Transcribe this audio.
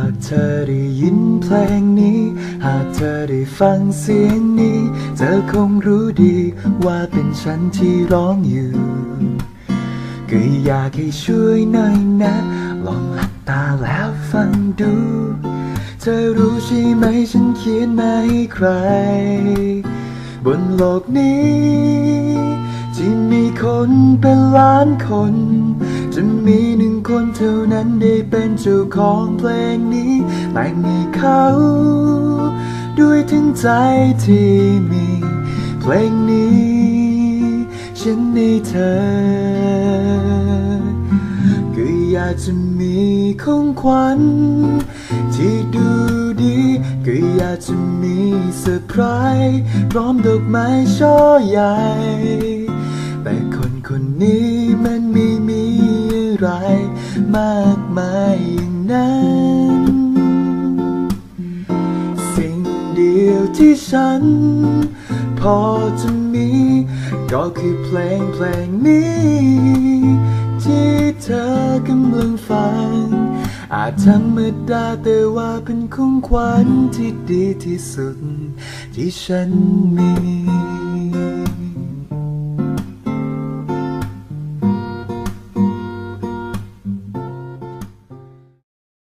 ากเธอได้ยินเพลงนี้ หากเธอได้ฟังเสียงนี้ เธอคงรู้ดีว่าเป็นฉันที่ร้องอยู่ ก็อยากให้ช่วยหน่อยนะ ลองหลับตาแล้วฟังดู เธอรู้ใช่ไหมฉันเขียนมาให้ใคร บนโลกนี้ ที่มีคนเป็นล้านคน คนเท่านั้นได้เป็นเจ้าของเพลงนี้ แต่งให้เขา ด้วยทั้งใจที่มี เพลงนี้ ฉันในเธอ ก็อยากจะมีของขวัญ ที่ดูดี ก็อยากจะมีเซอร์ไพรส์พร้อมดอกไม้ช่อใหญ่ แต่คนคนนี้มัน ไม่มีอะไรมากมายอย่างนั้น สิ่งเดียวที่ฉัน พอจะมี ก็คือเพลงเพลงนี้ ที่เธอกำลังฟัง อาจธรรมดาแต่ว่าเป็นของขวัญที่ดีที่สุด ที่ฉันมี